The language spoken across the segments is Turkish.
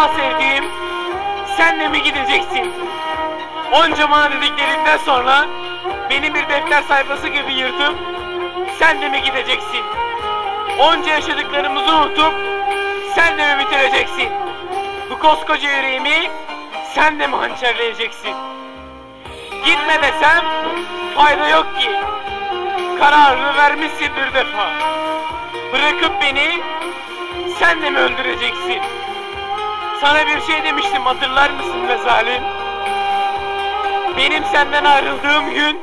Deha sevdiğim, sen de mi gideceksin? Onca bana dediklerinden sonra beni bir defter sayfası gibi yırtıp sen de mi gideceksin? Onca yaşadıklarımızı unutup sen de mi bitireceksin? Bu koskoca yüreğimi sen de mi hançerleyeceksin? Gitme desem fayda yok ki. Kararını vermişsin bir defa. Bırakıp beni sen de mi öldüreceksin? Sana bir şey demiştim hatırlar mısın be zalim? Benim senden ayrıldığım gün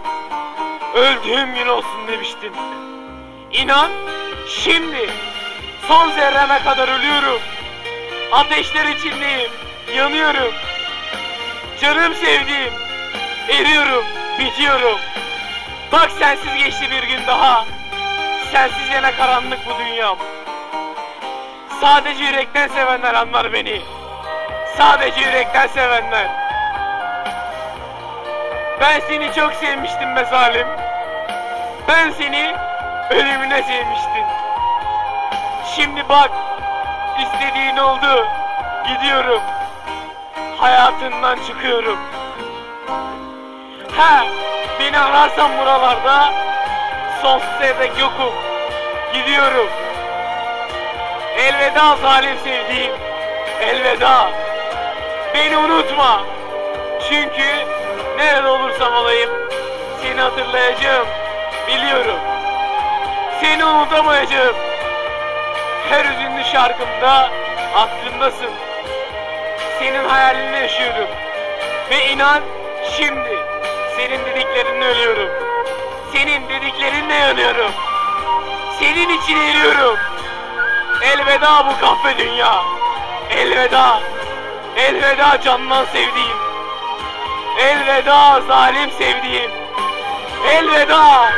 öldüğüm gün olsun demiştin. İnan şimdi son zerreme kadar ölüyorum. Ateşler içindeyim, yanıyorum. Canım sevdiğim, eriyorum, bitiyorum. Bak sensiz geçti bir gün daha. Sensiz yana karanlık bu dünyam. Sadece yürekten sevenler anlar beni. Sadece yürekten sevenler. Ben seni çok sevmiştim be zalim. Ben seni ölümüne sevmiştim. Şimdi bak, istediğin oldu. Gidiyorum. Hayatından çıkıyorum. Ha, beni ararsan buralarda sonsuza dek yokum. Gidiyorum. Elveda zalim sevdiğim. Elveda. Beni unutma. Çünkü nerede olursam olayım seni hatırlayacağım. Biliyorum. Seni unutamayacağım. Her üzünlü şarkımda aklımdasın. Senin hayalini yaşıyorum. Ve inan şimdi senin dediklerinle ölüyorum. Senin dediklerinle yanıyorum. Senin için eriyorum. Elveda bu kahve dünya. Elveda. Elveda candan sevdiğim. Elveda zalim sevdiğim. Elveda.